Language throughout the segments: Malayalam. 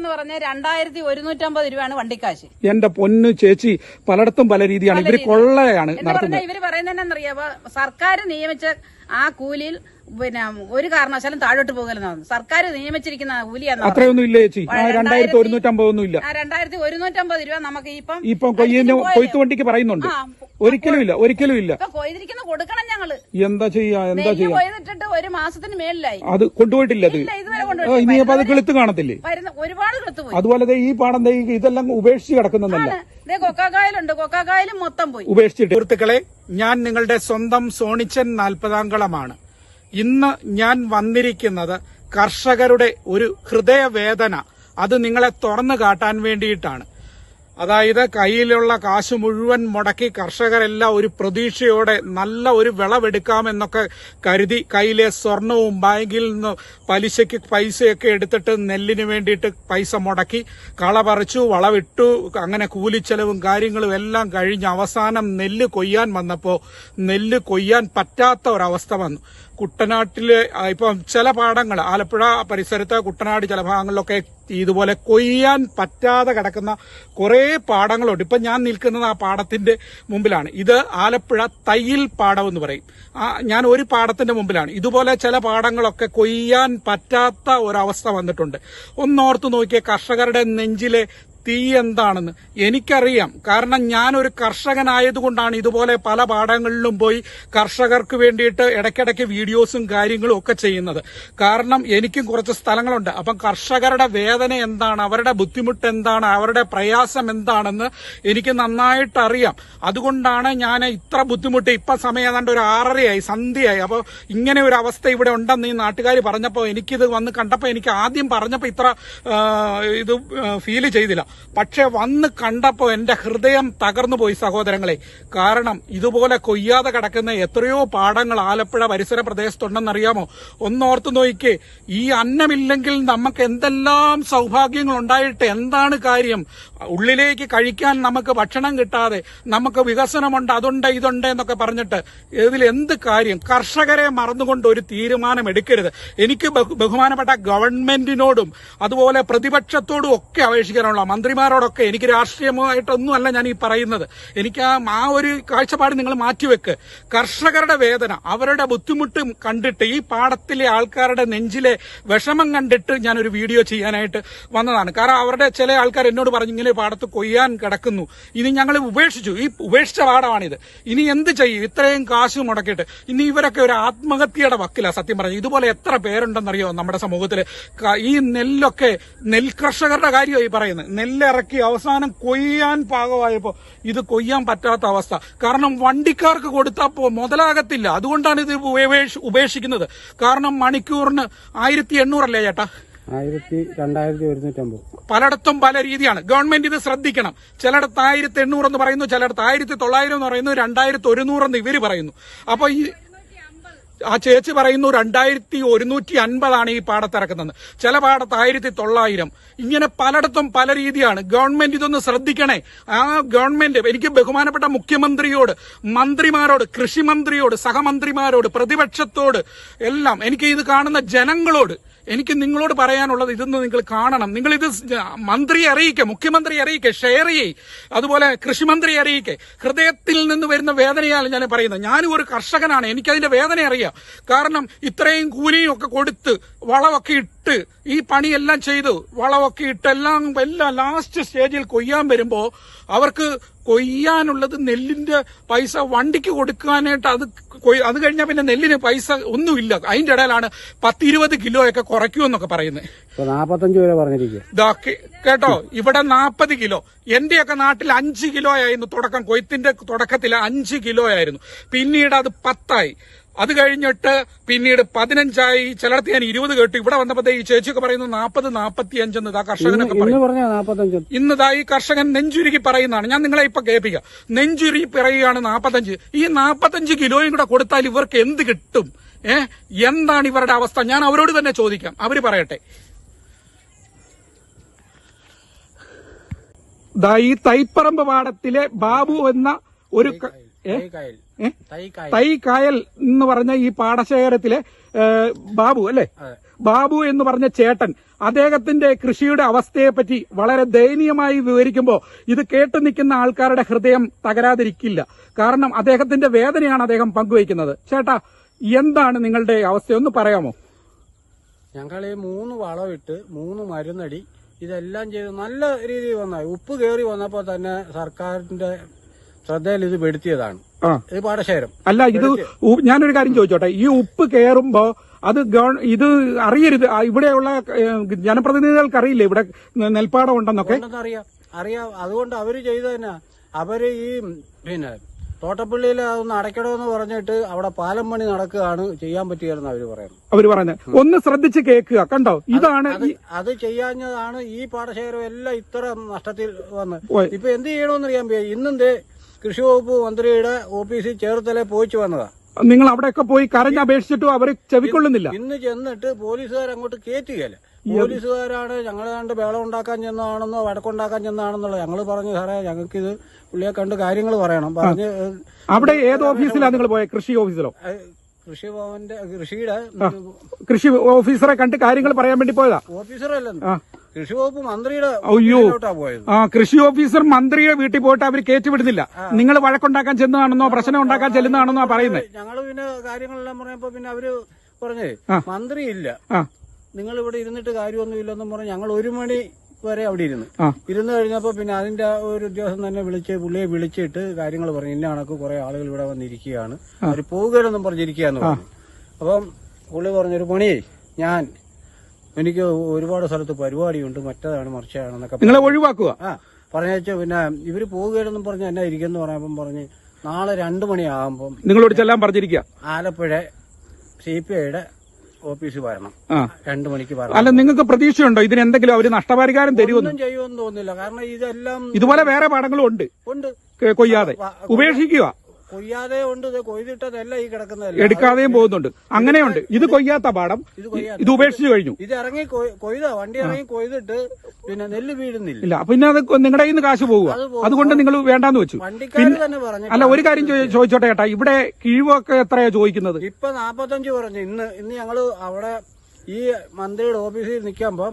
എന്ന് പറഞ്ഞ രണ്ടായിരത്തി ഒരുന്നൂറ്റമ്പത് രൂപയാണ് വണ്ടിക്കാശ്. എന്റെ പൊന്ന് ചേച്ചി പലയിടത്തും പല രീതിയാണ്. ഇവർ കൊള്ളയാണ് ഇവർ പറയുന്നത് എന്നറിയാവോ സർക്കാർ നിയമിച്ച ആ കൂലിയിൽ പിന്നെ ഒരു കാരണവശാലും താഴോട്ട് പോകലെന്നാണ് സർക്കാർ നിയമിച്ചിരിക്കുന്ന കൂലിയാണ് അത്രയൊന്നും ഇല്ല ചേച്ചി? രണ്ടായിരത്തി ഒരുന്നൂറ്റമ്പതൊന്നും ഇല്ല. ആ രണ്ടായിരത്തി ഒരുന്നൂറ്റമ്പത് രൂപ നമുക്ക് ഇപ്പം ഇപ്പം. കൊയ്ത്ത് വണ്ടിക്ക് പറയുന്നുണ്ട്. ഒരിക്കലും ഇല്ല ഒരിക്കലും ഇല്ല. ഇപ്പൊ കൊയ്തിരിക്കുന്ന കൊടുക്കണം ഞങ്ങൾ. എന്താ ചെയ്യാ എന്താ ചെയ്യാ? കൊയ്തിട്ടിട്ട് ഒരു മാസത്തിന് മേളിലായി. അത് കൊണ്ടുപോയിട്ടില്ല അത്. ഇനിയപ്പോ അത് കിളുത്ത് കാണത്തില്ലേ? ഒരുപാട് കെളുത്ത് പോയി. അതുപോലെ ഈ പാടം ഇതെല്ലാം ഉപേക്ഷിച്ച് കിടക്കുന്നതല്ല. ദേ കൊക്കാക്കായലുണ്ട് കൊക്കാക്കായലും മൊത്തം പോയി. ഉപേക്ഷിച്ചിട്ട്. സുഹൃത്തുക്കളെ ഞാൻ നിങ്ങളുടെ സ്വന്തം സോണിച്ചൻ നാൽപ്പതാംകളമാണ് ഇന്ന് ഞാൻ വന്നിരിക്കുന്നത് കർഷകരുടെ ഒരു ഹൃദയവേദന. അത് നിങ്ങളെ തുറന്നു കാട്ടാൻ വേണ്ടിയിട്ടാണ്. അതായത് കയ്യിലുള്ള കാശ് മുഴുവൻ മുടക്കി കർഷകരെല്ലാം ഒരു പ്രതീക്ഷയോടെ നല്ല ഒരു വിളവെടുക്കാമെന്നൊക്കെ കരുതി കയ്യിലെ സ്വർണവും ബാങ്കിൽ നിന്ന് പലിശയ്ക്ക് പൈസയൊക്കെ എടുത്തിട്ട് നെല്ലിന് വേണ്ടിയിട്ട് പൈസ മുടക്കി കള പറിച്ചു വളവിട്ടു അങ്ങനെ കൂലിച്ചെലവും കാര്യങ്ങളും എല്ലാം കഴിഞ്ഞ് അവസാനം നെല്ല് കൊയ്യാൻ വന്നപ്പോൾ നെല്ല് കൊയ്യാൻ പറ്റാത്ത ഒരവസ്ഥ വന്നു. കുട്ടനാട്ടിലെ ഇപ്പം ചില പാടങ്ങൾ ആലപ്പുഴ പരിസരത്ത് കുട്ടനാട് ചില ഭാഗങ്ങളിലൊക്കെ ഇതുപോലെ കൊയ്യാൻ പറ്റാതെ കിടക്കുന്ന കുറേ പാടങ്ങളുണ്ട്. ഇപ്പം ഞാൻ നിൽക്കുന്നത് ആ പാടത്തിന്റെ മുമ്പിലാണ്. ഇത് ആലപ്പുഴ തയ്യിൽ പാടം എന്ന് പറയും. ഞാൻ ഒരു പാടത്തിന്റെ മുമ്പിലാണ്. ഇതുപോലെ ചില പാടങ്ങളൊക്കെ കൊയ്യാൻ പറ്റാത്ത ഒരവസ്ഥ വന്നിട്ടുണ്ട്. ഒന്നോർത്ത് നോക്കിയ കർഷകരുടെ നെഞ്ചിലെ തീ എന്താണെന്ന് എനിക്കറിയാം. കാരണം ഞാൻ ഞാനൊരു കർഷകനായതുകൊണ്ടാണ് ഇതുപോലെ പല പാഠങ്ങളിലും പോയി കർഷകർക്ക് വേണ്ടിയിട്ട് ഇടയ്ക്കിടയ്ക്ക് വീഡിയോസും കാര്യങ്ങളും ഒക്കെ ചെയ്യുന്നത്. കാരണം എനിക്കും കുറച്ച് സ്ഥലങ്ങളുണ്ട്. അപ്പം കർഷകരുടെ വേദന എന്താണ്? അവരുടെ ബുദ്ധിമുട്ട് എന്താണ്? അവരുടെ പ്രയാസം എന്താണെന്ന് എനിക്ക് നന്നായിട്ട് അറിയാം അതുകൊണ്ടാണ് ഞാൻ ഇത്ര ബുദ്ധിമുട്ട് ഇപ്പൊ സമയം ഏതാണ്ട് ഒരു ആറരയായി സന്ധ്യയായി. അപ്പോൾ ഇങ്ങനെ ഒരു അവസ്ഥ ഇവിടെ ഉണ്ടെന്ന് ഈ നാട്ടുകാർ പറഞ്ഞപ്പോൾ എനിക്കിത് വന്ന് കണ്ടപ്പോൾ എനിക്ക് ആദ്യം പറഞ്ഞപ്പോൾ ഇത്ര ഇത് ഫീൽ ചെയ്തില്ല. പക്ഷെ വന്ന് കണ്ടപ്പോൾ എന്റെ ഹൃദയം തകർന്നു പോയി സഹോദരങ്ങളെ. കാരണം ഇതുപോലെ കൊയ്യാതെ കിടക്കുന്ന എത്രയോ പാടങ്ങൾ ആലപ്പുഴ പരിസര പ്രദേശത്തുണ്ടെന്നറിയാമോ? ഒന്നോർത്ത് നോയിക്ക് ഈ അന്നമില്ലെങ്കിൽ നമുക്ക് എന്തെല്ലാം സൗഭാഗ്യങ്ങൾ ഉണ്ടായിട്ട് എന്താണ് കാര്യം? ഉള്ളിലേക്ക് കഴിക്കാൻ നമുക്ക് ഭക്ഷണം കിട്ടാതെ നമുക്ക് വികസനമുണ്ട് അതുണ്ട് ഇതുണ്ട് എന്നൊക്കെ പറഞ്ഞിട്ട് ഇതിൽ എന്ത് കാര്യം? കർഷകരെ മറന്നുകൊണ്ട് ഒരു തീരുമാനം എടുക്കരുത്. എനിക്ക് ബഹുമാനപ്പെട്ട ഗവൺമെന്റിനോടും അതുപോലെ പ്രതിപക്ഷത്തോടും ഒക്കെ അപേക്ഷിക്കാനുള്ള മന്ത്രിമാരോടൊക്കെ എനിക്ക് രാഷ്ട്രീയമായിട്ടൊന്നുമല്ല ഞാൻ ഈ പറയുന്നത്. എനിക്ക് ആ ഒരു കാഴ്ചപ്പാട് നിങ്ങൾ മാറ്റിവെക്ക്. കർഷകരുടെ വേദന അവരുടെ ബുദ്ധിമുട്ട് കണ്ടിട്ട് ഈ പാടത്തിലെ ആൾക്കാരുടെ നെഞ്ചിലെ വിഷമം കണ്ടിട്ട് ഞാൻ ഒരു വീഡിയോ ചെയ്യാനായിട്ട് വന്നതാണ്. കാരണം അവരുടെ ചില ആൾക്കാർ എന്നോട് പറഞ്ഞു ഇങ്ങനെ പാടത്ത് കൊയ്യാൻ കിടക്കുന്നു. ഇനി ഞങ്ങൾ ഉപേക്ഷിച്ചു. ഈ ഉപേക്ഷിച്ച പാടമാണിത്. ഇനി എന്ത് ചെയ്യും? ഇത്രയും കാശ് മുടക്കിയിട്ട്. ഇനി ഇവരൊക്കെ ഒരു ആത്മഹത്യയുടെ വക്കില സത്യം പറഞ്ഞു ഇതുപോലെ എത്ര പേരുണ്ടെന്നറിയോ നമ്മുടെ സമൂഹത്തിൽ ഈ നെല്ലൊക്കെ നെൽകർഷകരുടെ കാര്യമായി പറയുന്നത്. നെല്ലിറക്കി അവസാനം കൊയ്യാൻ പാകമായപ്പോൾ ഇത് കൊയ്യാൻ പറ്റാത്ത അവസ്ഥ. കാരണം വണ്ടിക്കാർക്ക് കൊടുത്താൽ മുതലാകത്തില്ല. അതുകൊണ്ടാണ് ഇത് ഉപേക്ഷ- ഉപേക്ഷിക്കുന്നത്. കാരണം മണിക്കൂറിന് ആയിരത്തി എണ്ണൂറല്ലേ ചേട്ടാ? ആയിരത്തി രണ്ടായിരത്തി ഒരുന്നൂറ്റമ്പത്. പലയിടത്തും പല രീതിയാണ്. ഗവൺമെന്റ് ഇത് ശ്രദ്ധിക്കണം. ചിലയിടത്ത് ആയിരത്തി എണ്ണൂറ് എന്ന് പറയുന്നു ചിലയിടത്ത് ആയിരത്തി തൊള്ളായിരം എന്ന് പറയുന്നു രണ്ടായിരത്തി ഒരുന്നൂറ് എന്ന് ഇവർ പറയുന്നു. അപ്പൊ ഈ ആ ചേച്ചി പറയുന്നു രണ്ടായിരത്തി ഒരുന്നൂറ്റി അൻപതാണ് ഈ പാടത്തിറക്കുന്നത്. ചില പാടത്ത് ആയിരത്തി തൊള്ളായിരം. ഇങ്ങനെ പലയിടത്തും പല രീതിയാണ്. ഗവൺമെന്റ് ഇതൊന്ന് ശ്രദ്ധിക്കണേ. ആ ഗവൺമെന്റ് എനിക്ക് ബഹുമാനപ്പെട്ട മുഖ്യമന്ത്രിയോട് മന്ത്രിമാരോട് കൃഷിമന്ത്രിയോട് സഹമന്ത്രിമാരോട് പ്രതിപക്ഷത്തോട് എല്ലാം എനിക്ക് ഇത് കാണുന്ന ജനങ്ങളോട് എനിക്ക് നിങ്ങളോട് പറയാനുള്ളത് ഇതൊന്ന് നിങ്ങൾ കാണണം. നിങ്ങൾ ഇത് മന്ത്രി അറിയിക്കുക മുഖ്യമന്ത്രി അറിയിക്കുക ഷെയർ ചെയ്യ്. അതുപോലെ കൃഷിമന്ത്രിയെ അറിയിക്കുക ഹൃദയത്തിൽ നിന്ന് വരുന്ന വേദനയാണ് ഞാൻ പറയുന്നത്. ഞാനും ഒരു കർഷകനാണ്. എനിക്കതിന്റെ വേദന അറിയാം കാരണം ഇത്രയും കൂലിയും ഒക്കെ കൊടുത്ത് വളമൊക്കെ ഇട്ട് ഈ പണിയെല്ലാം ചെയ്തു. വളമൊക്കെ ഇട്ടെല്ലാം എല്ലാം ലാസ്റ്റ് സ്റ്റേജിൽ കൊയ്യാൻ വരുമ്പോൾ അവർക്ക് കൊയ്യാനുള്ളത് നെല്ലിന്റെ പൈസ വണ്ടിക്ക് കൊടുക്കാനായിട്ട് അത് കൊയ്യ അത് കഴിഞ്ഞാൽ പിന്നെ നെല്ലിന് പൈസ ഒന്നുമില്ല. അതിന്റെ ഇടയിലാണ് പത്തിരുപത് കിലോ ഒക്കെ കുറയ്ക്കുമെന്നൊക്കെ പറയുന്നത് നാപ്പത്തഞ്ച് പറഞ്ഞിരിക്കുക ദാ കേട്ടോ ഇവിടെ നാൽപ്പത് കിലോ. എന്റെയൊക്കെ നാട്ടിൽ അഞ്ച് കിലോ ആയിരുന്നു തുടക്കം. കൊയ്ത്തിന്റെ തുടക്കത്തിൽ അഞ്ച് കിലോ ആയിരുന്നു പിന്നീട് അത് പത്തായി. അത് കഴിഞ്ഞിട്ട് പിന്നീട് പതിനഞ്ചായി ചിലടത്ത് ഞാൻ ഇരുപത് കേട്ടു. ഇവിടെ വന്നപ്പോ ദേ ഈ ചേച്ചിയൊക്കെ പറയുന്നു നാൽപ്പത് നാൽപ്പത്തി അഞ്ചെന്ന് ഇതാ കർഷകനൊക്കെ ഇന്ന് പറയും ഇന്നതാ ഈ കർഷകൻ നെഞ്ചുരുക്കി പറയുന്നതാണ്. ഞാൻ നിങ്ങളെ ഇപ്പൊ കേൾപ്പിക്കുക നെഞ്ചുരുക്കി പറയുകയാണ് നാപ്പത്തഞ്ച്. ഈ നാപ്പത്തഞ്ച് കിലോയും കൂടെ കൊടുത്താൽ ഇവർക്ക് എന്ത് കിട്ടും? ഏഹ് എന്താണ് ഇവരുടെ അവസ്ഥ? ഞാൻ അവരോട് തന്നെ ചോദിക്കാം. അവർ പറയട്ടെ. ദാ ഈ തൈപ്പറമ്പ് പാടത്തിലെ ബാബു എന്ന ഒരു? തൈ കായൽ എന്ന് പറഞ്ഞ ഈ പാടശേഖരത്തിലെ ബാബു അല്ലേ? ബാബു എന്ന് പറഞ്ഞ ചേട്ടൻ അദ്ദേഹത്തിന്റെ കൃഷിയുടെ അവസ്ഥയെപ്പറ്റി വളരെ ദയനീയമായി വിവരിക്കുമ്പോൾ ഇത് കേട്ടു നിൽക്കുന്ന ആൾക്കാരുടെ ഹൃദയം തകരാതിരിക്കില്ല. കാരണം അദ്ദേഹത്തിന്റെ വേദനയാണ് അദ്ദേഹം പങ്കുവയ്ക്കുന്നത്. ചേട്ടാ എന്താണ് നിങ്ങളുടെ അവസ്ഥ? ഒന്ന് പറയാമോ? ഞങ്ങൾ ഈ മൂന്ന് വളമിട്ട് മൂന്ന് മരുന്നടി ഇതെല്ലാം ചെയ്ത് നല്ല രീതിയിൽ വന്നായി. ഉപ്പ് കയറി വന്നപ്പോൾ തന്നെ സർക്കാരിന്റെ ശ്രദ്ധയിൽ ഇത് പെടുത്തിയതാണ്. ഇത് പാടശേഖരം. അല്ല ഇത് ഞാനൊരു കാര്യം ചോദിച്ചോട്ടെ. ഈ ഉപ്പ് കയറുമ്പോ അത് ഇത് അറിയരുത്. ഇവിടെയുള്ള ജനപ്രതിനിധികൾക്ക് അറിയില്ലേ ഇവിടെ നെൽപ്പാടം ഉണ്ടെന്നൊക്കെ? ഉണ്ടെന്ന് അറിയാം. അറിയാം. അതുകൊണ്ട് അവർ ചെയ്ത തന്നെ അവർ ഈ പിന്നെ തോട്ടപ്പള്ളിയിൽ അതൊന്ന് അടയ്ക്കണമെന്ന് പറഞ്ഞിട്ട് അവിടെ പാലം പണി നടക്കുകയാണ് ചെയ്യാൻ പറ്റിയെന്ന് അവർ പറയുന്നു. അവർ പറഞ്ഞത് ഒന്ന് ശ്രദ്ധിച്ച് കേൾക്കുക കണ്ടോ? ഇതാണ് അത് ചെയ്യാഞ്ഞതാണ് ഈ പാടശേഖരം എല്ലാം ഇത്ര നഷ്ടത്തിൽ വന്ന്. ഇപ്പൊ എന്ത് ചെയ്യണമെന്ന് അറിയാൻ ഇന്നെന്തേ കൃഷി വകുപ്പ് മന്ത്രിയുടെ ഓഫീസിൽ ചേർത്തല പോയിച്ചു വന്നതാ. നിങ്ങൾ അവിടെയൊക്കെ പോയി കരഞ്ഞപേക്ഷിച്ചിട്ടും അവർ ചെവിക്കൊള്ളുന്നില്ല. ഇന്ന് ചെന്നിട്ട് പോലീസുകാർ അങ്ങോട്ട് കയറ്റുകയല്ല പോലീസുകാരാണ് ഞങ്ങൾ കണ്ട് ബേളം ഉണ്ടാക്കാൻ ചെന്നതാണെന്നോ വഴക്കുണ്ടാക്കാൻ ചെന്നതാണെന്നുള്ളത് ഞങ്ങൾ പറഞ്ഞു സാറേ ഞങ്ങൾക്ക് ഇത് പുള്ളിയെ കണ്ട് കാര്യങ്ങൾ പറയണം. പറഞ്ഞ് അവിടെ ഏത് ഓഫീസിലാണ് നിങ്ങൾ പോയത് കൃഷി ഓഫീസിലോ? കൃഷി ഭവന്റെ കൃഷിയുടെ കൃഷി ഓഫീസറെ കണ്ട് കാര്യങ്ങൾ പറയാൻ വേണ്ടി പോയതാ? ഓഫീസറല്ലെന്ന് ആ. കൃഷി വകുപ്പ് മന്ത്രിയുടെ അയ്യോ. പോയത്. ആ കൃഷി ഓഫീസർ മന്ത്രിയുടെ വീട്ടിൽ പോയിട്ട് അവർ കയറ്റിവിടുന്നില്ല നിങ്ങൾ വഴക്കുണ്ടാക്കാൻ ചെന്നതാണെന്നോ പ്രശ്നം ഉണ്ടാക്കാൻ ചെല്ലുന്നതാണെന്നോ പറയുന്നത് ഞങ്ങൾ പിന്നെ കാര്യങ്ങളെല്ലാം പറഞ്ഞപ്പോ പിന്നെ അവർ പറഞ്ഞേ മന്ത്രിയില്ല മന്ത്രി ഇല്ല. നിങ്ങൾ ഇവിടെ ഇരുന്നിട്ട് കാര്യമൊന്നുമില്ലെന്നും പറഞ്ഞ് ഞങ്ങൾ ഒരു മണി വരെ അവിടെ ഇരുന്ന്. ഇരുന്നു ഇരുന്ന് കഴിഞ്ഞപ്പോ പിന്നെ അതിന്റെ ഒരു ഉദ്യോഗസ്ഥൻ തന്നെ വിളിച്ച് പുള്ളിയെ വിളിച്ചിട്ട് കാര്യങ്ങൾ പറഞ്ഞു. ഇന്ന കണക്ക് കുറെ ആളുകൾ ഇവിടെ വന്നിരിക്കുകയാണ്. അവർ പോവുകയാണെന്നും പറഞ്ഞിരിക്കുകയെന്ന് പറഞ്ഞു. അപ്പം പുള്ളി പറഞ്ഞൊരു പണിയേ ഞാൻ എനിക്ക് ഒരുപാട് സ്ഥലത്ത് പരിപാടിയുണ്ട് മറ്റേതാണ് മറിച്ചതാണെന്നൊക്കെ നിങ്ങളെ ഒഴിവാക്കുക? ആ പറഞ്ഞേച്ചു പിന്നെ ഇവർ പോവുകയാണെന്നും പറഞ്ഞ് എന്നാ ഇരിക്കുന്നു പറഞ്ഞപ്പം പറഞ്ഞ് നാളെ രണ്ടു മണിയാകുമ്പം നിങ്ങളോട് ചെല്ലാൻ പറഞ്ഞിരിക്കുക ആലപ്പുഴ സി പി ഐയുടെ ഓഫീസിൽ വരണം. രണ്ടു മണിക്ക് വരണം. അല്ല നിങ്ങൾക്ക് പ്രതീക്ഷയുണ്ടോ? ഇതിന് എന്തെങ്കിലും അവർ നഷ്ടപരിഹാരം തരുമോ ഒന്നും ചെയ്യുമെന്ന് തോന്നുന്നില്ല. കാരണം ഇതെല്ലാം ഇതുപോലെ വേറെ പാടങ്ങളും ഉണ്ട്. ഉണ്ട്. കൊയ്യാതെ. ഉപേക്ഷിക്കുക. കൊയ്യാതെ ഉണ്ട് ഇത് കൊയ്തിട്ടതല്ല ഈ കിടക്കുന്നതല്ല. എടുക്കാതെയും പോകുന്നുണ്ട്. അങ്ങനെയുണ്ട്. ഇത് കൊയ്യാത്ത പാടം. ഇത് ഉപേക്ഷിച്ചു കഴിഞ്ഞു. ഇത് ഇറങ്ങി കൊയ്- കൊയ്ത വണ്ടി ഇറങ്ങി കൊയ്തിട്ട് പിന്നെ നെല്ല് വീഴുന്നില്ല. ഇല്ല പിന്നെ അത് നിങ്ങളുടെ കയ്യിൽ നിന്ന് കാശ് പോവുക. അത് അതുകൊണ്ട് നിങ്ങൾ വേണ്ടാന്ന് വെച്ചു. വണ്ടിക്കാര് തന്നെ പറഞ്ഞു അല്ല ഒരു കാര്യം ചോദിച്ചോട്ടെ ചേട്ടാ. ഇവിടെ കിഴിവൊക്കെ എത്രയാ ചോദിക്കുന്നത്? ഇപ്പൊ നാപ്പത്തഞ്ച് പറഞ്ഞു ഇന്ന് ഇന്ന് ഞങ്ങൾ അവിടെ ഈ മന്ത്രിയുടെ ഓഫീസിൽ നിൽക്കുമ്പം.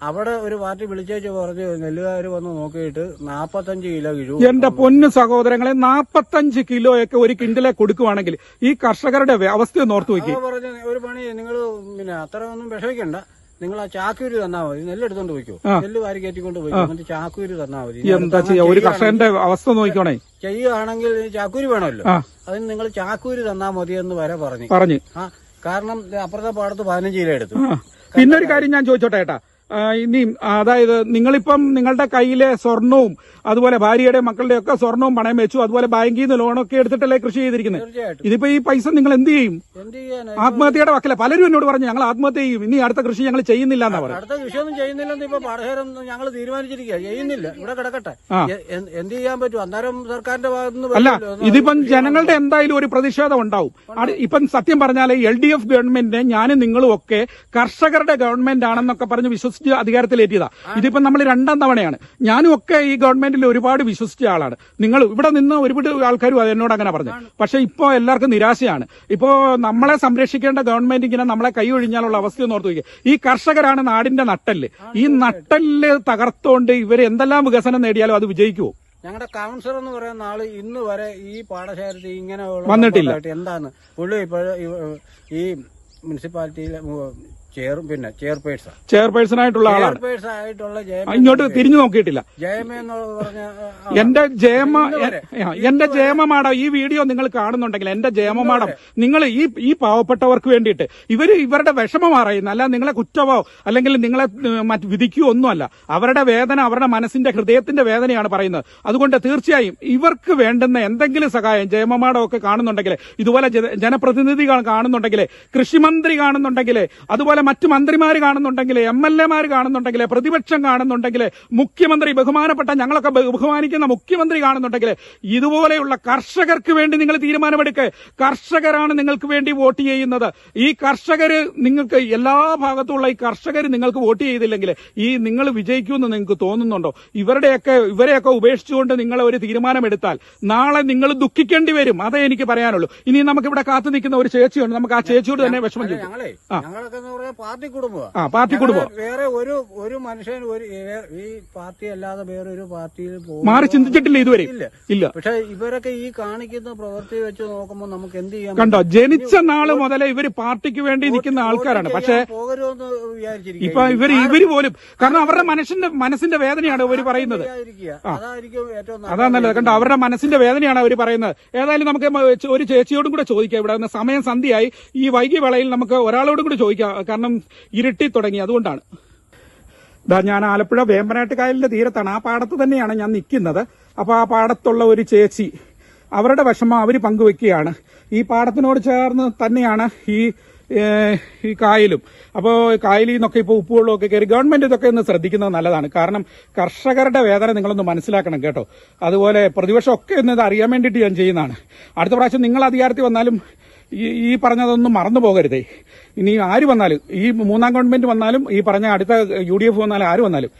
അവിടെ ഒരു പാർട്ടി വിളിച്ചേച്ച് പറഞ്ഞു നെല്ലുകാർ വന്ന് നോക്കിയിട്ട് നാപ്പത്തഞ്ച് കിലോ കിഴു എന്റെ പൊന്നു സഹോദരങ്ങളെ നാപ്പത്തഞ്ച് കിലോയൊക്കെ ഒരു കിണ്ടിലെ കൊടുക്കുവാണെങ്കിൽ ഈ കർഷകരുടെ അവസ്ഥ ഓർത്തു വെക്കി പറഞ്ഞു ഒരു പണി നിങ്ങൾ പിന്നെ അത്ര ഒന്നും വിഷമിക്കണ്ട. നിങ്ങൾ ആ ചാക്കൂര് തന്നാ മതി. നെല്ലെടുത്തോണ്ട് പോയിക്കോ. നെല്ല് വാരി കയറ്റിക്കൊണ്ട് പോയിക്കോ. എന്നിട്ട് ചാക്കൂര് തന്നാ മതി. എന്താ ചെയ്യാ? ഒരു കർഷകന്റെ അവസ്ഥ നോക്കണേ ചെയ്യുകയാണെങ്കിൽ ചാക്കൂര് വേണമല്ലോ. അതിന് നിങ്ങൾ ചാക്കൂര് തന്നാ മതി എന്ന് വരെ പറഞ്ഞു. പറഞ്ഞു. ആ. കാരണം അപ്പുറത്തെ പാടത്ത് പതിനഞ്ച് കിലോ എടുത്തു. പിന്നെ ഒരു കാര്യം ഞാൻ ചോദിച്ചോട്ടെ ഏട്ടാ? ആ, ഇനി അതായത് നിങ്ങളിപ്പം നിങ്ങളുടെ കയ്യിലെ സ്വർണവും അതുപോലെ ഭാര്യയുടെ മക്കളുടെ ഒക്കെ സ്വർണവും പണയം വെച്ചു. അതുപോലെ ബാങ്കിൽ നിന്ന് ലോണൊക്കെ എടുത്തിട്ടല്ലേ കൃഷി ചെയ്തിരിക്കുന്നത്. ഇതിപ്പോ ഈ പൈസ നിങ്ങൾ എന്ത് ചെയ്യും? ആത്മഹത്യയുടെ വക്കല. പലരും എന്നോട് പറഞ്ഞു ഞങ്ങൾ ആത്മഹത്യ ചെയ്യും. ഇനി അടുത്ത കൃഷി ഞങ്ങൾ ചെയ്യുന്നില്ല എന്നാ പറഞ്ഞു അടുത്ത കൃഷിയൊന്നും ചെയ്യുന്നില്ലെന്ന് ഇപ്പൊ ഞങ്ങൾ തീരുമാനിച്ചിരിക്കുക ചെയ്യുന്നില്ല. ഇവിടെ കിടക്കട്ടെ. എന്ത് ചെയ്യാൻ പറ്റും? അന്നേരം സർക്കാരിന്റെ ഭാഗത്തുനിന്ന് അല്ല ഇതിപ്പം ജനങ്ങളുടെ എന്തായാലും ഒരു പ്രതിഷേധം ഉണ്ടാവും. ഇപ്പം സത്യം പറഞ്ഞാൽ എൽ ഡി എഫ് ഗവൺമെന്റിനെ ഞാനും നിങ്ങളും ഒക്കെ കർഷകരുടെ ഗവൺമെന്റ് ആണെന്നൊക്കെ പറഞ്ഞ് വിശ്വസിച്ച് അധികാരത്തിലേറ്റിയതാ. ഇതിപ്പം നമ്മൾ രണ്ടാം തവണയാണ്. ഞാനും ഒക്കെ ഈ ഗവൺമെന്റിൽ ഒരുപാട് വിശ്വസിച്ച ആളാണ്. നിങ്ങൾ ഇവിടെ നിന്ന് ഒരുപാട് ആൾക്കാരും അത് എന്നോട് അങ്ങനെ പറഞ്ഞു. പക്ഷെ ഇപ്പോൾ എല്ലാവർക്കും നിരാശയാണ്. ഇപ്പോൾ നമ്മളെ സംരക്ഷിക്കേണ്ട ഗവൺമെന്റ് ഇങ്ങനെ നമ്മളെ കൈ ഒഴിഞ്ഞാലുള്ള അവസ്ഥ ഓർത്തു വയ്ക്കുക ഈ കർഷകരാണ് നാടിന്റെ നട്ടൽ ഈ നട്ടൽ തകർത്തോണ്ട് ഇവർ എന്തെല്ലാം വികസനം നേടിയാലും അത് വിജയിക്കുമോ ഞങ്ങളുടെ കൗൺസിലർ എന്ന് പറയുന്ന ആൾ ഇന്ന് വരെ ഈ പാഠശാലത്തിൽ ഇങ്ങനെ വന്നിട്ടില്ല. എന്താണ്? പുള്ളി ഈ മുനിസിപ്പാലിറ്റിയിലെ പിന്നെ ചെയർപേഴ്സൺ ചെയർപേഴ്സൺ ആയിട്ടുള്ള ആളാണ്. ചെയർപേഴ്സൺ ആയിട്ടുള്ള ജയമ ഇങ്ങോട്ട് തിരിഞ്ഞു നോക്കിയിട്ടില്ല. ജയമ എന്ന് പറഞ്ഞ ആ, എന്റെ ജയമ. എ- എന്റെ ജയമ മാഡം ഈ വീഡിയോ നിങ്ങൾ കാണുന്നുണ്ടെങ്കിൽ എന്റെ ജയമ മാഡം നിങ്ങൾ ഈ ഈ പാവപ്പെട്ടവർക്ക് വേണ്ടിയിട്ട് ഇവർ ഇവരുടെ വിഷമം അറിയുന്ന അല്ല നിങ്ങളെ കുറ്റമോ അല്ലെങ്കിൽ നിങ്ങളെ ഉം, മറ്റ് വിധിക്കുകയോ ഒന്നുമല്ല അവരുടെ വേദന അവരുടെ മനസ്സിന്റെ ഹൃദയത്തിന്റെ വേദനയാണ് പറയുന്നത്. അതുകൊണ്ട് തീർച്ചയായും ഇവർക്ക് വേണ്ടുന്ന എന്തെങ്കിലും സഹായം ജയമ മാഡം ഒക്കെ കാണുന്നുണ്ടെങ്കിൽ ഇതുപോലെ ജന- ജനപ്രതിനിധികൾ കാണുന്നുണ്ടെങ്കിൽ കൃഷിമന്ത്രി കാണുന്നുണ്ടെങ്കിൽ അതുപോലെ മറ്റു മന്ത്രിമാർ കാണുന്നുണ്ടെങ്കിൽ എം എൽ എമാർ കാണുന്നുണ്ടെങ്കിൽ പ്രതിപക്ഷം കാണുന്നുണ്ടെങ്കിൽ മുഖ്യമന്ത്രി ബഹുമാനപ്പെട്ട ഞങ്ങളൊക്കെ ബഹുമാനിക്കുന്ന മുഖ്യമന്ത്രി കാണുന്നുണ്ടെങ്കിൽ ഇതുപോലെയുള്ള കർഷകർക്ക് വേണ്ടി നിങ്ങൾ തീരുമാനമെടുക്കുക കർഷകരാണ് നിങ്ങൾക്ക് വേണ്ടി വോട്ട് ചെയ്യുന്നത്. ഈ കർഷകർ നിങ്ങൾക്ക് എല്ലാ ഭാഗത്തുള്ള ഈ കർഷകർ നിങ്ങൾക്ക് വോട്ട് ചെയ്തില്ലെങ്കിൽ ഈ നിങ്ങൾ വിജയിക്കുമെന്ന് നിങ്ങൾക്ക് തോന്നുന്നുണ്ടോ? ഇവരുടെയൊക്കെ ഇവരെയൊക്കെ ഉപേക്ഷിച്ചുകൊണ്ട് നിങ്ങൾ ഒരു തീരുമാനമെടുത്താൽ നാളെ നിങ്ങൾ ദുഃഖിക്കേണ്ടി വരും. അതേ എനിക്ക് പറയാനുള്ളൂ. ഇനി നമുക്ക് ഇവിടെ കാത്തു നിൽക്കുന്ന ഒരു ചേച്ചിയുണ്ട്. നമുക്ക് ആ ചേച്ചിയോട് തന്നെ വിഷമം അല്ല, പാർട്ടി കുടുംബമാണ് ആ പാർട്ടി കുടുംബം. വേറെ ഒരു ഒരു മനുഷ്യൻ ഒരു ഈ പാർട്ടി അല്ലാതെ വേറെ ഒരു പാർട്ടിയിൽ മാറി ചിന്തിച്ചിട്ടില്ല ഇതുവരെ. ഇല്ല. പക്ഷെ ഇവരൊക്കെ ഈ കാണിക്കുന്ന പ്രവൃത്തി വെച്ച് നോക്കുമ്പോൾ നമുക്ക് എന്ത് ചെയ്യാം കണ്ടോ ജനിച്ച നാൾ മുതലേ ഇവർ പാർട്ടിക്ക് വേണ്ടി നിൽക്കുന്ന ആൾക്കാരാണ്. പക്ഷെ പോകരുമെന്ന് വിചാരിച്ചിരിക്കും ഇപ്പൊ ഇവർ ഇവർ പോലും കാരണം അവരുടെ മനുഷ്യന്റെ മനസ്സിന്റെ വേദനയാണ് ഇവർ പറയുന്നത്. അതാ നല്ലത്. കണ്ടോ അവരുടെ മനസ്സിന്റെ വേദനയാണ് അവർ പറയുന്നത്. ഏതായാലും നമുക്ക് ഒരു ചേച്ചിയോടും കൂടെ ചോദിക്കാം. ഇവിടെ സമയം സന്ധ്യയായി. ഈ വൈകി വേളയിൽ നമുക്ക് ഒരാളോടും കൂടെ ചോദിക്കാം. കാരണം ഇരുട്ടി തുടങ്ങി അതുകൊണ്ടാണ്. ഇതാ ഞാൻ ആലപ്പുഴ വേമ്പനാട്ട് കായലിന്റെ തീരത്താണ്. ആ പാടത്ത് തന്നെയാണ് ഞാൻ നിൽക്കുന്നത്. അപ്പൊ ആ പാടത്തുള്ള ഒരു ചേച്ചി അവരുടെ വിഷമം അവർ പങ്കുവെക്കുകയാണ്. ഈ പാടത്തിനോട് ചേർന്ന് തന്നെയാണ് ഈ ഈ കായലും. അപ്പോൾ കായലിൽ നിന്നൊക്കെ ഇപ്പോൾ ഉപ്പുവെള്ളമൊക്കെ കയറി ഗവൺമെന്റ് ഇതൊക്കെ ഒന്ന് ശ്രദ്ധിക്കുന്നത് നല്ലതാണ്. കാരണം കർഷകരുടെ വേദന നിങ്ങളൊന്ന് മനസ്സിലാക്കണം കേട്ടോ. അതുപോലെ പ്രതിപക്ഷം ഒക്കെ ഒന്ന് ഇത് അറിയാൻ വേണ്ടിയിട്ട് ഞാൻ ചെയ്യുന്നതാണ്. അടുത്ത പ്രാവശ്യം നിങ്ങൾ അധികാരത്തിൽ വന്നാലും ഈ ഈ പറഞ്ഞതൊന്നും മറന്നു പോകരുതേ. ഇനി ആര് വന്നാലും ഈ മൂന്നാം ഗവൺമെന്റ് വന്നാലും ഈ പറഞ്ഞ അടുത്ത യു ഡി എഫ് വന്നാലും ആര് വന്നാലും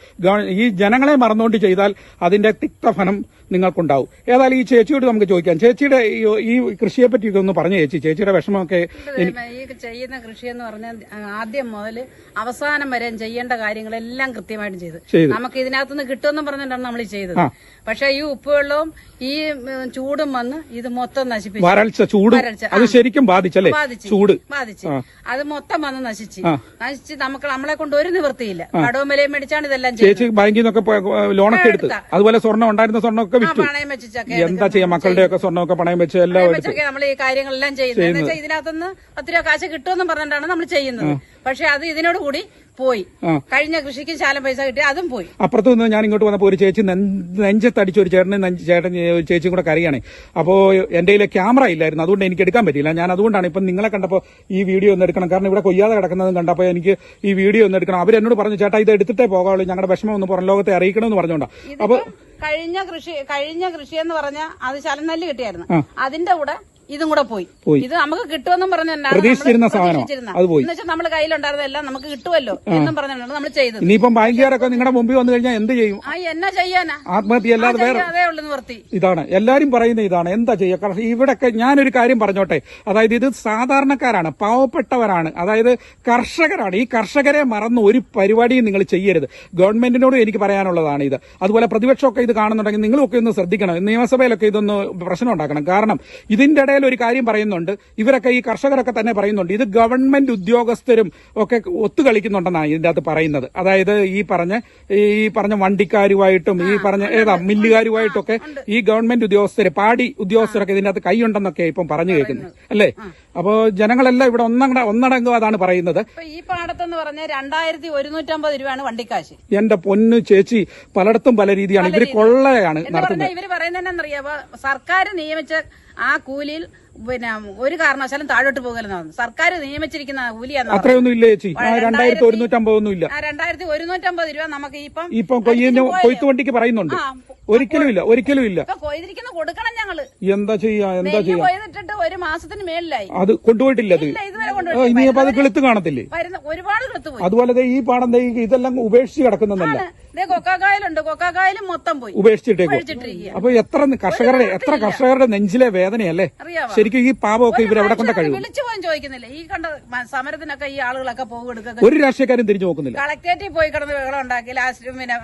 ഈ ജനങ്ങളെ മറന്നുകൊണ്ട് ചെയ്താൽ അതിന്റെ തിക്തഫലം നിങ്ങൾക്കുണ്ടാവും. ഏതായാലും ഈ ചേച്ചിയോട് നമുക്ക് ചോദിക്കാം. ചേച്ചിയുടെ ഈ- കൃഷിയെ പറ്റി ഇതൊന്ന് പറഞ്ഞു ചേച്ചി. ചേച്ചിയുടെ വിഷമമൊക്കെ ഈ ചെയ്യുന്ന കൃഷി എന്ന് പറഞ്ഞാൽ ആദ്യം മുതൽ അവസാനം വരെ ചെയ്യേണ്ട കാര്യങ്ങളെല്ലാം കൃത്യമായിട്ട് ചെയ്ത്. നമുക്ക് ഇതിനകത്തുനിന്ന് കിട്ടുമെന്ന് പറഞ്ഞിട്ടാണ് നമ്മൾ ചെയ്തത്. പക്ഷെ ഈ ഉപ്പുവെള്ളവും ഈ ചൂടും വന്ന് ഇത് മൊത്തം നശിപ്പിച്ചു. വരൾച്ച ചൂട്. അത് ശരിക്കും ബാധിച്ചല്ലേ? ബാധിച്ചു. ചൂട്. ബാധിച്ചു. അത് മൊത്തം വന്ന് നശിച്ച്. നശിച്ച് നമുക്ക് നമ്മളെ കൊണ്ട് ഒരു നിവൃത്തിയില്ല. കടവും വിലയും മേടിച്ചാണ് ഇതെല്ലാം ചേച്ചി ബാങ്കിൽ നിന്നൊക്കെ ലോണൊക്കെ എടുത്ത്. അതുപോലെ സ്വർണം ഉണ്ടായിരുന്ന സ്വർണമൊക്കെ വിറ്റു പണയം എന്താ ചെയ്യാ? മക്കളുടെ ഒക്കെ സ്വർണമൊക്കെ പണയം വെച്ച് എല്ലാം നമ്മൾ ഈ കാര്യങ്ങളെല്ലാം ചെയ്യുന്നത്. ഇതിനകത്തുനിന്ന് പത്ത് രൂപ കാശ് കിട്ടുമെന്ന് പറഞ്ഞിട്ടാണ് നമ്മൾ ചെയ്യുന്നത്. പക്ഷെ അത് ഇതിനോട് കൂടി പോയി. കഴിഞ്ഞ കൃഷിക്ക് ശാലം പൈസ കിട്ടി അതും പോയി. അപ്പുറത്ത് നിന്ന് ഞാൻ ഇങ്ങോട്ട് വന്നപ്പോൾ ഒരു ചേച്ചി നെഞ്ചത്തടിച്ച് ഒരു ചേട്ടന് ചേട്ടൻ ചേച്ചിയും കൂടെ കരയാണ്. അപ്പോ എന്റെ കയ്യിലെ ക്യാമറ ഇല്ലായിരുന്നു അതുകൊണ്ട് എനിക്ക് എടുക്കാൻ പറ്റിയില്ല. ഞാൻ അതുകൊണ്ടാണ് ഇപ്പം നിങ്ങളെ കണ്ടപ്പോൾ ഈ വീഡിയോ ഒന്ന് എടുക്കണം. കാരണം ഇവിടെ കൊയ്യാതെ കിടക്കുന്നതും കണ്ടപ്പോൾ എനിക്ക് ഈ വീഡിയോ ഒന്ന് എടുക്കണം. അവരെന്നോട് പറഞ്ഞു ചേട്ടാ ഇത് എടുത്തിട്ടേ പോകാവുള്ളൂ. ഞങ്ങളുടെ വിഷമം ഒന്ന് പുറം ലോകത്തെ അറിയിക്കണമെന്ന് പറഞ്ഞോണ്ടാ. അപ്പൊ കഴിഞ്ഞ കൃഷി കഴിഞ്ഞ കൃഷി എന്ന് പറഞ്ഞാൽ അത് ശലം നെല്ല് കിട്ടിയായിരുന്നു. അതിന്റെ കൂടെ ഇതും കൂടെ പോയി. ഇത് നമുക്ക് കിട്ടുമെന്നും പറഞ്ഞു പ്രതീക്ഷിച്ചിരുന്ന സാധനം. അത് പോയി. എന്നുവെച്ചാൽ നമ്മൾ നമുക്ക് കിട്ടുമല്ലോ എന്നും പറഞ്ഞിട്ടാണ് നമ്മൾ ചെയ്തത്. ഇനിയിപ്പം ബാങ്കുകാരൊക്കെ നിങ്ങളുടെ മുമ്പിൽ വന്നു കഴിഞ്ഞാൽ എന്ത് ചെയ്യും? ആ എന്നാ ചെയ്യാനാ? ആത്മഹത്യ അല്ലാതെ വേറെ അതേ ഉള്ളു നിവർത്തി ഇതാണ്. എല്ലാരും പറയുന്ന ഇതാണ്. എന്താ ചെയ്യുക കാരണം ഇവിടൊക്കെ ഞാനൊരു കാര്യം പറഞ്ഞോട്ടെ. അതായത് ഇത് സാധാരണക്കാരാണ് പാവപ്പെട്ടവരാണ്. അതായത് കർഷകരാണ്. ഈ കർഷകരെ മറന്ന് ഒരു പരിപാടിയും നിങ്ങൾ ചെയ്യരുത്. ഗവൺമെന്റിനോട് എനിക്ക് പറയാനുള്ളതാണ് ഇത്. അതുപോലെ പ്രതിപക്ഷമൊക്കെ ഇത് കാണുന്നുണ്ടെങ്കിൽ നിങ്ങളൊക്കെ ഒന്ന് ശ്രദ്ധിക്കണം. നിയമസഭയിലൊക്കെ ഇതൊന്ന് പ്രശ്നം ഉണ്ടാക്കണം. കാരണം ഇതിന്റെ ഇടയിൽ ഒരു കാര്യം പറയുന്നുണ്ട്. ഇവരൊക്കെ ഈ കർഷകരൊക്കെ തന്നെ പറയുന്നുണ്ട്. ഇത് ഗവൺമെന്റ് ഉദ്യോഗസ്ഥരും ഒക്കെ ഒത്തുകളിക്കുന്നുണ്ടെന്നാണ് ഇതിന്റെ അകത്ത് പറയുന്നത്. അതായത് ഈ പറഞ്ഞ ഈ പറഞ്ഞ വണ്ടിക്കാരുമായിട്ടും ഈ പറഞ്ഞ ഏതാ മില്ലുകാരുമായിട്ടൊക്കെ ഈ ഗവൺമെന്റ് ഉദ്യോഗസ്ഥര് പാടി ഉദ്യോഗസ്ഥരൊക്കെ ഇതിന്റെ അകത്ത് കൈയുണ്ടെന്നൊക്കെ ഇപ്പം പറഞ്ഞു കേൾക്കുന്നു. അല്ലേ? അപ്പോ ജനങ്ങളെല്ലാം ഇവിടെ ഒന്നട ഒന്നടങ്കം അതാണ് പറയുന്നത്. ഈ പാടത്തെന്ന് പറഞ്ഞ രണ്ടായിരത്തി ഒരുന്നൂറ്റമ്പത് രൂപയാണ് വണ്ടിക്കാശ്. എന്റെ പൊന്നു ചേച്ചി പലയിടത്തും പല രീതിയാണ്. ഇവർ കൊള്ളയാണ് നടത്തുന്നത്. ഇവർ പറയുന്നത് എന്നറിയാവോ സർക്കാർ നിയമിച്ച ആ കൂലിയിൽ പിന്നെ ഒരു കാരണവശാലും താഴോട്ട് പോകലെന്നാണ് സർക്കാർ നിയമിച്ചിരിക്കുന്ന കൂലിയാണ് അത്രയൊന്നും ഇല്ല ചേച്ചി. രണ്ടായിരത്തി ഒരുന്നൂറ്റമ്പതൊന്നും ഇല്ല. രണ്ടായിരത്തി ഒരുന്നൂറ്റമ്പത് രൂപ നമുക്ക് ഇപ്പം ഇപ്പം കൊയ്ത്ത് വണ്ടിക്ക് പറയുന്നുണ്ട്. ഒരിക്കലും ഇല്ല ഒരിക്കലും ഇല്ല. കൊയ്തിരിക്കുന്ന കൊടുക്കണം ഞങ്ങൾ. എന്താ ചെയ്യാ എന്താ ചെയ്യാ? കൊയ്തിട്ടിട്ട് ഒരു മാസത്തിന് മേളിലായി. അത് കൊണ്ടുപോയിട്ടില്ല അത്. അപ്പൊ ആ, കൊണ്ടുപോയി ഇനിയപ്പോ അത് കിളുത്ത് കാണത്തില്ലേ? ഒരുപാട് കൃത്ത് പോയി. അതുപോലെ ഈ പാടം ഇതെല്ലാം ഉപേക്ഷിച്ച് കിടക്കുന്നതല്ല. കൊക്കാക്കായലുണ്ട് കൊക്കാക്കായലും മൊത്തം പോയി. ഉപേക്ഷിച്ചിട്ടേക്കോ? അപ്പൊ എത്ര കർഷകരുടെ എത്ര കർഷകരുടെ നെഞ്ചിലെ വേദനയല്ലേ? ശരിക്കും ഈ പാപമൊക്കെ ഇവരെവിടെ കൊണ്ട കഴിവ് വിളിച്ചു പോകാൻ ചോദിക്കുന്നില്ല. ഈ കണ്ട സമരത്തിനൊക്കെ ഈ ആളുകളൊക്കെ പോകുമെടുക്കുക ഒരു രാഷ്ട്രീയക്കാരും തിരിഞ്ഞു നോക്കുന്നില്ല. കളക്ടറേറ്റിൽ പോയി കിടന്ന് ബഹളം ഉണ്ടാക്കി. ലാസ്റ്റ് പിന്നെ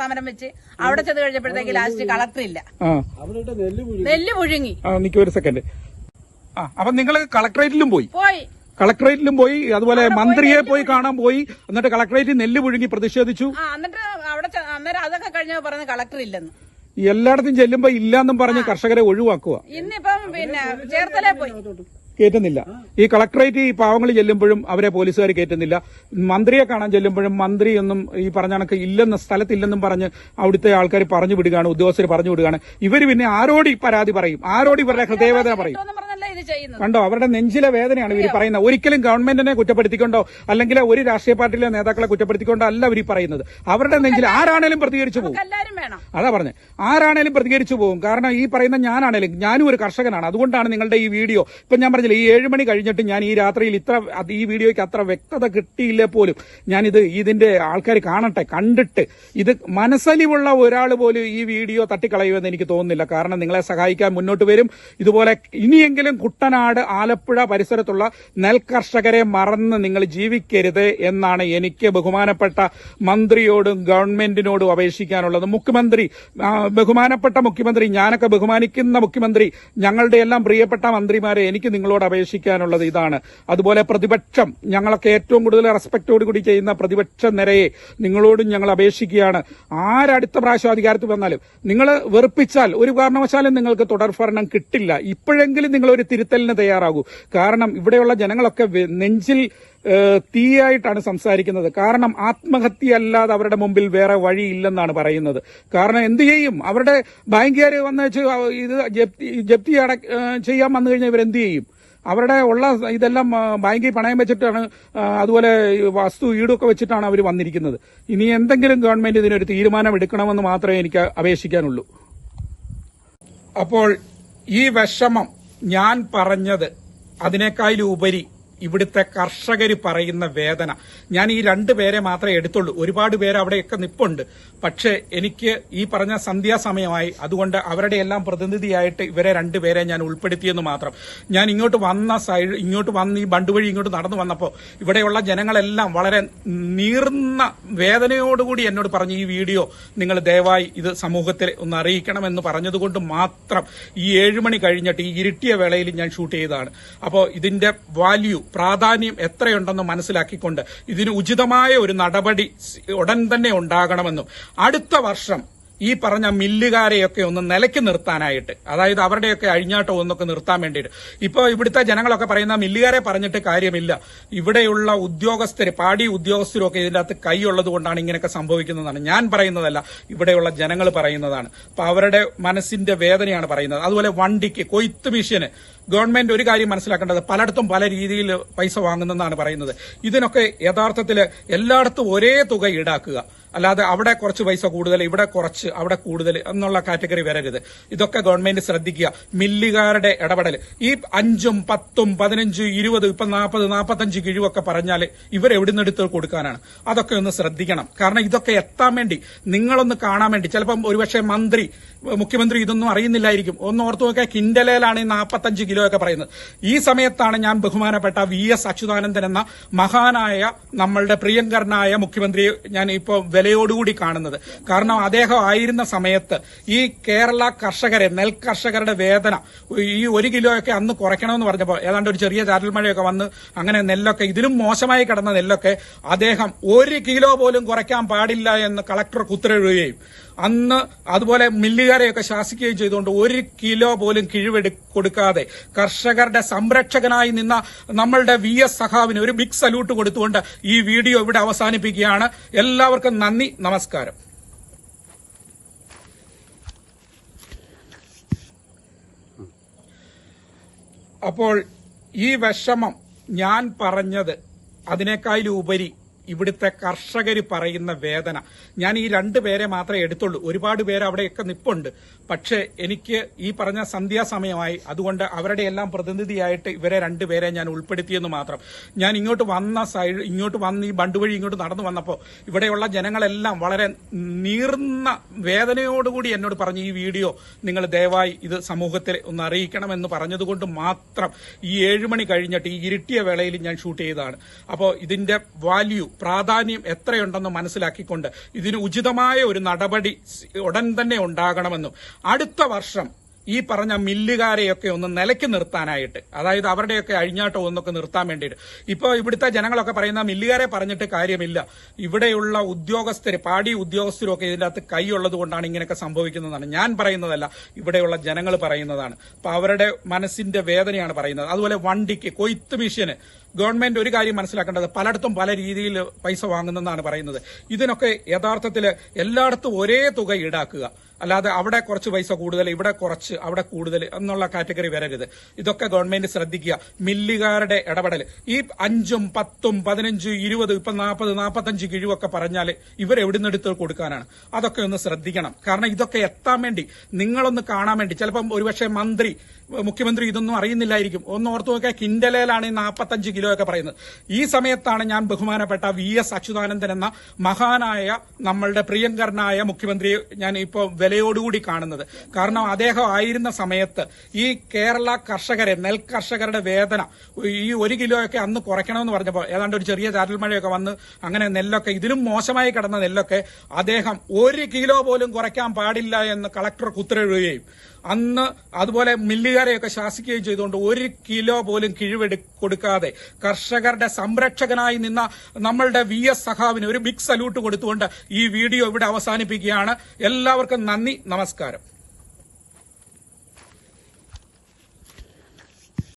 സമരം വെച്ച് അവിടെ ചെന്ന് കഴിഞ്ഞപ്പോഴത്തേക്ക് ലാസ്റ്റ് കളക്ടർ ഇല്ല ഇട്ട് നെല്ല് പുഴി പുഴുങ്ങി. ആ നിക്ക് ഒരു സെക്കൻഡ് ആ അപ്പൊ നിങ്ങൾ കളക്ടറേറ്റിലും പോയി. പോയി. കളക്ടറേറ്റിലും പോയി അതുപോലെ മന്ത്രിയെ പോയി കാണാൻ പോയി. എന്നിട്ട് കളക്ടറേറ്റിൽ നെല്ല് പുഴുങ്ങി പ്രതിഷേധിച്ചു. എന്നിട്ട് അവിടെ അന്നേരം അതൊക്കെ കഴിഞ്ഞ പറഞ്ഞ കളക്ടർ ഇല്ലെന്ന്. എല്ലായിടത്തും ചെല്ലുമ്പോ ഇല്ലാന്നും പറഞ്ഞ് കർഷകരെ ഒഴിവാക്കുക. ഇന്നിപ്പം പിന്നെ ചേർത്തലേ പോയി. കയറ്റുന്നില്ല ഈ കളക്ടറേറ്റ് ഈ പാവങ്ങൾ ചെല്ലുമ്പോഴും അവരെ പോലീസുകാർ കയറ്റുന്നില്ല മന്ത്രിയെ കാണാൻ ചെല്ലുമ്പോഴും മന്ത്രിയൊന്നും ഈ പറഞ്ഞ കണക്ക് ഇല്ലെന്ന് സ്ഥലത്തില്ലെന്നും പറഞ്ഞ് അവിടുത്തെ ആൾക്കാർ പറഞ്ഞു വിടുകയാണ് ഉദ്യോഗസ്ഥർ പറഞ്ഞു വിടുകയാണ്. ഇവർ പിന്നെ ആരോട് പരാതി പറയും? ആരോട് ഇവരുടെ ഹൃദയവേദന പറയും? ഇത് ചെയ്യുന്നത്. കണ്ടോ അവരുടെ നെഞ്ചിലെ വേദനയാണ് ഇവർ പറയുന്നത്. ഒരിക്കലും ഗവൺമെന്റിനെ കുറ്റപ്പെടുത്തിക്കൊണ്ടോ അല്ലെങ്കിൽ ഒരു രാഷ്ട്രീയ പാർട്ടിയിലെ നേതാക്കളെ കുറ്റപ്പെടുത്തിക്കൊണ്ടോ അല്ല ഇവർ പറയുന്നത്. അവരുടെ നെഞ്ചിൽ ആരാണേലും പ്രതികരിച്ചു പോകും. എല്ലാവരും വേണം. അതാ പറഞ്ഞത് ആരാണേലും പ്രതികരിച്ചു പോകും. കാരണം ഈ പറയുന്ന ഞാനാണേലും ഞാനും ഒരു കർഷകനാണ്. അതുകൊണ്ടാണ് നിങ്ങളുടെ ഈ വീഡിയോ. ഇപ്പൊ ഞാൻ പറഞ്ഞില്ല ഈ ഏഴ് മണി കഴിഞ്ഞിട്ട് ഞാൻ ഈ രാത്രിയിൽ ഇത്ര ഈ വീഡിയോയ്ക്ക് അത്ര വ്യക്തത കിട്ടിയില്ലേ പോലും ഞാനിത് ഇതിന്റെ ആൾക്കാർ കാണട്ടെ കണ്ടിട്ട്. ഇത് മനസ്സലിവുള്ള ഒരാൾ പോലും ഈ വീഡിയോ തട്ടിക്കളയുമെന്ന് എനിക്ക് തോന്നുന്നില്ല. കാരണം നിങ്ങളെ സഹായിക്കാൻ മുന്നോട്ട് വരും. ഇതുപോലെ ഇനിയെങ്കിലും ഒരിക്കലും കുട്ടനാട് ആലപ്പുഴ പരിസരത്തുള്ള നെൽകർഷകരെ മറന്ന് നിങ്ങൾ ജീവിക്കരുത് എന്നാണ് എനിക്ക് ബഹുമാനപ്പെട്ട മന്ത്രിയോടും ഗവൺമെന്റിനോടും അപേക്ഷിക്കാനുള്ളത്. മുഖ്യമന്ത്രി ബഹുമാനപ്പെട്ട മുഖ്യമന്ത്രി ഞാനൊക്കെ ബഹുമാനിക്കുന്ന മുഖ്യമന്ത്രി ഞങ്ങളുടെ എല്ലാം പ്രിയപ്പെട്ട മന്ത്രിമാരെ എനിക്ക് നിങ്ങളോട് അപേക്ഷിക്കാനുള്ളത് ഇതാണ്. അതുപോലെ പ്രതിപക്ഷം ഞങ്ങളൊക്കെ ഏറ്റവും കൂടുതൽ റെസ്പെക്റ്റോട് കൂടി ചെയ്യുന്ന പ്രതിപക്ഷ നിരയെ നിങ്ങളോടും ഞങ്ങൾ അപേക്ഷിക്കുകയാണ്. ആരടുത്ത പ്രാവശ്യം അധികാരത്തിൽ വന്നാലും നിങ്ങൾ വെറുപ്പിച്ചാൽ ഒരു കാരണവശാലും നിങ്ങൾക്ക് തുടർഭരണം കിട്ടില്ല. ഇപ്പോഴെങ്കിലും നിങ്ങൾ ഒരു തിരുത്തലിന് തയ്യാറാകൂ. കാരണം ഇവിടെയുള്ള ജനങ്ങളൊക്കെ നെഞ്ചിൽ തീയായിട്ടാണ് സംസാരിക്കുന്നത്. കാരണം ആത്മഹത്യ അല്ലാതെ അവരുടെ മുമ്പിൽ വേറെ വഴിയില്ലെന്നാണ് പറയുന്നത്. കാരണം എന്ത് ചെയ്യും? അവരുടെ ബാങ്കുകാർ വന്ന് വെച്ച് ഇത് ജപ്തി അട ചെയ്യാൻ വന്നു കഴിഞ്ഞാൽ ഇവരെന്ത് ചെയ്യും? അവരുടെ ഉള്ള ഇതെല്ലാം ബാങ്കിൽ പണയം വെച്ചിട്ടാണ് അതുപോലെ വസ്തു ഈടൊക്കെ വെച്ചിട്ടാണ് അവർ വന്നിരിക്കുന്നത്. ഇനി എന്തെങ്കിലും ഗവൺമെന്റ് ഇതിനൊരു തീരുമാനം എടുക്കണമെന്ന് മാത്രമേ എനിക്ക് അപേക്ഷിക്കാനുള്ളൂ. അപ്പോൾ ഈ വിഷമം ഞാൻ പറഞ്ഞത് അതിനേക്കാളും ഉപരി ഇവിടുത്തെ കർഷകർ പറയുന്ന വേദന. ഞാൻ ഈ രണ്ട് പേരെ മാത്രമേ എടുത്തുള്ളൂ. ഒരുപാട് പേര് അവിടെയൊക്കെ നിപ്പുണ്ട്. പക്ഷേ എനിക്ക് ഈ പറഞ്ഞ സന്ധ്യാസമയമായി അതുകൊണ്ട് അവരുടെ എല്ലാം പ്രതിനിധിയായിട്ട് ഇവരെ രണ്ടുപേരെ ഞാൻ ഉൾപ്പെടുത്തിയെന്ന് മാത്രം. ഞാൻ ഇങ്ങോട്ട് വന്ന സൈഡ് ഇങ്ങോട്ട് വന്ന് ഈ ബണ്ട് വഴി ഇങ്ങോട്ട് നടന്നു വന്നപ്പോൾ ഇവിടെയുള്ള ജനങ്ങളെല്ലാം വളരെ നീർന്ന വേദനയോടുകൂടി എന്നോട് പറഞ്ഞു ഈ വീഡിയോ നിങ്ങൾ ദയവായി ഇത് സമൂഹത്തിൽ ഒന്ന് അറിയിക്കണമെന്ന് പറഞ്ഞതുകൊണ്ട് മാത്രം ഈ ഏഴുമണി കഴിഞ്ഞിട്ട് ഈ ഇരുട്ടിയ വേളയിൽ ഞാൻ ഷൂട്ട് ചെയ്തതാണ്. അപ്പോൾ ഇതിന്റെ വാല്യൂ പ്രാധാന്യം എത്രയുണ്ടെന്ന് മനസ്സിലാക്കിക്കൊണ്ട് ഇതിന് ഉചിതമായ ഒരു നടപടി ഉടൻ തന്നെ ഉണ്ടാകണമെന്നും അടുത്ത വർഷം ഈ പറഞ്ഞ മില്ലുകാരെയൊക്കെ ഒന്ന് നിലയ്ക്ക് നിർത്താനായിട്ട് അതായത് അവരുടെയൊക്കെ അഴിഞ്ഞാട്ടം ഒന്നൊക്കെ നിർത്താൻ വേണ്ടിയിട്ട്. ഇപ്പോൾ ഇവിടുത്തെ ജനങ്ങളൊക്കെ പറയുന്ന മില്ലുകാരെ പറഞ്ഞിട്ട് കാര്യമില്ല. ഇവിടെയുള്ള ഉദ്യോഗസ്ഥര് പാടി ഉദ്യോഗസ്ഥരും ഒക്കെ ഇതിന്റെ അകത്ത് കൈയുള്ളത് കൊണ്ടാണ് ഇങ്ങനെയൊക്കെ സംഭവിക്കുന്നതാണ്. ഞാൻ പറയുന്നതല്ല ഇവിടെയുള്ള ജനങ്ങൾ പറയുന്നതാണ്. അപ്പൊ അവരുടെ മനസ്സിന്റെ വേദനയാണ് പറയുന്നത്. അതുപോലെ വണ്ടിക്ക് കൊയ്ത്ത് മിഷ്യന് ഗവൺമെന്റ് ഒരു കാര്യം മനസ്സിലാക്കേണ്ടത് പലയിടത്തും പല രീതിയിൽ പൈസ വാങ്ങുന്നെന്നാണ് പറയുന്നത്. ഇതിനൊക്കെ യഥാർത്ഥത്തിൽ എല്ലായിടത്തും ഒരേ തുക ഈടാക്കുക. അല്ലാതെ അവിടെ കുറച്ച് പൈസ കൂടുതൽ ഇവിടെ കുറച്ച് അവിടെ കൂടുതൽ എന്നുള്ള കാറ്റഗറി വരരുത്. ഇതൊക്കെ ഗവൺമെന്റ് ശ്രദ്ധിക്കുക. മില്ലുകാരുടെ ഇടപെടൽ. ഈ അഞ്ചും പത്തും പതിനഞ്ചും ഇരുപത് ഇപ്പൊ നാൽപ്പത് നാൽപ്പത്തഞ്ച് കിഴിവൊക്കെ പറഞ്ഞാൽ ഇവർ എവിടുന്ന് എടുത്ത് കൊടുക്കാനാണ്. അതൊക്കെ ഒന്ന് ശ്രദ്ധിക്കണം. കാരണം ഇതൊക്കെ എത്താൻ വേണ്ടി നിങ്ങളൊന്ന് കാണാൻ വേണ്ടി ചിലപ്പം ഒരുപക്ഷെ മന്ത്രി മുഖ്യമന്ത്രി ഇതൊന്നും അറിയുന്നില്ലായിരിക്കും. ഒന്ന് ഓർത്തു നോക്കിയാൽ കിൻഡലയിലാണ് ഈ നാൽപ്പത്തഞ്ച് കിലോ ഒക്കെ പറയുന്നത്. ഈ സമയത്താണ് ഞാൻ ബഹുമാനപ്പെട്ട വി എസ് അച്യുതാനന്ദൻ എന്ന മഹാനായ നമ്മളുടെ പ്രിയങ്കരനായ മുഖ്യമന്ത്രിയെ ഞാൻ ഇപ്പോൾ വിലയോടുകൂടി കാണുന്നത്. കാരണം അദ്ദേഹം ആയിരുന്ന സമയത്ത് ഈ കേരള കർഷകരെ നെൽ കർഷകരുടെ വേദന ഈ ഒരു കിലോയൊക്കെ അന്ന് കുറയ്ക്കണമെന്ന് പറഞ്ഞപ്പോൾ ഏതാണ്ട് ഒരു ചെറിയ ചാരൽ മഴയൊക്കെ വന്ന് അങ്ങനെ നെല്ലൊക്കെ ഇതിലും മോശമായി കിടന്ന നെല്ലൊക്കെ അദ്ദേഹം ഒരു കിലോ പോലും കുറയ്ക്കാൻ പാടില്ല എന്ന് കളക്ടർ ഉത്തരവിടുകയും അന്ന് അതുപോലെ മില്ലുകാരെയൊക്കെ ശാസിക്കുകയും ചെയ്തുകൊണ്ട് ഒരു കിലോ പോലും കിഴിവെടു കൊടുക്കാതെ കർഷകരുടെ സംരക്ഷകനായി നിന്ന നമ്മളുടെ വി എസ് സഖാവിന് ഒരു ബിഗ് സല്യൂട്ട് കൊടുത്തുകൊണ്ട് ഈ വീഡിയോ ഇവിടെ അവസാനിപ്പിക്കുകയാണ്. എല്ലാവർക്കും നന്ദി നമസ്കാരം. അപ്പോൾ ഈ വിഷമം ഞാൻ പറഞ്ഞത് അതിനേക്കാളും ഉപരി ഇവിടുത്തെ കർഷകർ പറയുന്ന വേദന. ഞാൻ ഈ രണ്ട് പേരെ മാത്രമേ എടുത്തുള്ളൂ. ഒരുപാട് പേര് അവിടെയൊക്കെ നിപ്പുണ്ട്. പക്ഷേ എനിക്ക് ഈ പറഞ്ഞ സന്ധ്യാസമയമായി അതുകൊണ്ട് അവരുടെ എല്ലാം പ്രതിനിധിയായിട്ട് ഇവരെ രണ്ടുപേരെ ഞാൻ ഉൾപ്പെടുത്തിയെന്ന് മാത്രം. ഞാൻ ഇങ്ങോട്ട് വന്ന സൈഡ് ഇങ്ങോട്ട് വന്ന് ഈ ബണ്ട് വഴി ഇങ്ങോട്ട് നടന്നു വന്നപ്പോൾ ഇവിടെയുള്ള ജനങ്ങളെല്ലാം വളരെ നീർന്ന വേദനയോടുകൂടി എന്നോട് പറഞ്ഞു ഈ വീഡിയോ നിങ്ങൾ ദയവായി ഇത് സമൂഹത്തിൽ ഒന്ന് അറിയിക്കണമെന്ന് പറഞ്ഞതുകൊണ്ട് മാത്രം ഈ ഏഴുമണി കഴിഞ്ഞിട്ട് ഈ ഇരുട്ടിയ വേളയിൽ ഞാൻ ഷൂട്ട് ചെയ്തതാണ്. അപ്പോൾ ഇതിന്റെ വാല്യൂ പ്രാധാന്യം എത്രയുണ്ടെന്ന് മനസ്സിലാക്കിക്കൊണ്ട് ഇതിന് ഉചിതമായ ഒരു നടപടി ഉടൻ തന്നെ ഉണ്ടാകണമെന്നും അടുത്ത വർഷം ഈ പറഞ്ഞ മില്ലുകാരെയൊക്കെ ഒന്ന് നിലയ്ക്ക് നിർത്താനായിട്ട് അതായത് അവരുടെയൊക്കെ അഴിഞ്ഞാട്ടം ഒന്നൊക്കെ നിർത്താൻ വേണ്ടിയിട്ട്. ഇപ്പോൾ ഇവിടുത്തെ ജനങ്ങളൊക്കെ പറയുന്ന മില്ലുകാരെ പറഞ്ഞിട്ട് കാര്യമില്ല. ഇവിടെയുള്ള ഉദ്യോഗസ്ഥർ പാടി ഉദ്യോഗസ്ഥരും ഒക്കെ ഇതിന്റെ അകത്ത് കൈയുള്ളത് കൊണ്ടാണ് ഇങ്ങനെയൊക്കെ സംഭവിക്കുന്നതാണ്. ഞാൻ പറയുന്നതല്ല ഇവിടെയുള്ള ജനങ്ങൾ പറയുന്നതാണ്. അപ്പൊ അവരുടെ മനസ്സിന്റെ വേദനയാണ് പറയുന്നത്. അതുപോലെ വണ്ടിക്ക് കൊയ്ത്ത് മിഷ്യന് ഗവൺമെന്റ് ഒരു കാര്യം മനസ്സിലാക്കേണ്ടത് പലയിടത്തും പല രീതിയിൽ പൈസ വാങ്ങുന്നെന്നാണ് പറയുന്നത്. ഇതിനൊക്കെ യഥാർത്ഥത്തിൽ എല്ലായിടത്തും ഒരേ തുക ഈടാക്കുക. അല്ലാതെ അവിടെ കുറച്ച് പൈസ കൂടുതൽ ഇവിടെ കുറച്ച് അവിടെ കൂടുതൽ എന്നുള്ള കാറ്റഗറി വരരുത്. ഇതൊക്കെ ഗവൺമെന്റ് ശ്രദ്ധിക്കുക. മില്ലുകാരുടെ ഇടപെടൽ. ഈ അഞ്ചും പത്തും പതിനഞ്ചും ഇരുപത് ഇപ്പൊ നാൽപ്പത് നാൽപ്പത്തഞ്ച് കിഴിവൊക്കെ പറഞ്ഞാൽ ഇവർ എവിടുന്ന് എടുത്ത് കൊടുക്കാനാണ്. അതൊക്കെ ഒന്ന് ശ്രദ്ധിക്കണം. കാരണം ഇതൊക്കെ എത്താൻ വേണ്ടി നിങ്ങളൊന്ന് കാണാൻ വേണ്ടി ചിലപ്പം ഒരുപക്ഷെ മന്ത്രി മുഖ്യമന്ത്രി ഇതൊന്നും അറിയുന്നില്ലായിരിക്കും. ഒന്ന് ഓർത്തു നോക്കിയാൽ കിൻഡലയിലാണ് ഈ നാൽപ്പത്തഞ്ച് കിലോ കിലോ ഒക്കെ പറയുന്നത്. ഈ സമയത്താണ് ഞാൻ ബഹുമാനപ്പെട്ട വി എസ് അച്യുതാനന്ദൻ എന്ന മഹാനായ നമ്മളുടെ പ്രിയങ്കരനായ മുഖ്യമന്ത്രിയെ ഞാൻ ഇപ്പോൾ വിലയോടുകൂടി കാണുന്നത്. കാരണം അദ്ദേഹം ആയിരുന്ന സമയത്ത് ഈ കേരള കർഷകരെ നെൽ കർഷകരുടെ വേദന ഈ ഒരു കിലോയൊക്കെ അന്ന് കുറയ്ക്കണമെന്ന് പറഞ്ഞപ്പോൾ ഏതാണ്ട് ഒരു ചെറിയ ചാറ്റൽ മഴയൊക്കെ വന്ന് അങ്ങനെ നെല്ലൊക്കെ ഇതിലും മോശമായി കിടന്ന നെല്ലൊക്കെ അദ്ദേഹം ഒരു കിലോ പോലും കുറയ്ക്കാൻ പാടില്ല എന്ന് കളക്ടർ ഉത്തരവിടുകയും അന്ന് അതുപോലെ മില്ലുകാരെയൊക്കെ ശാസിക്കുകയും ചെയ്തുകൊണ്ട് ഒരു കിലോ പോലും കിഴിവെടു കൊടുക്കാതെ കർഷകരുടെ സംരക്ഷകനായി നിന്ന നമ്മളുടെ വി എസ് സഖാവിന് ഒരു ബിഗ് സല്യൂട്ട് കൊടുത്തുകൊണ്ട് ഈ വീഡിയോ ഇവിടെ അവസാനിപ്പിക്കുകയാണ്. എല്ലാവർക്കും നന്ദി നമസ്കാരം.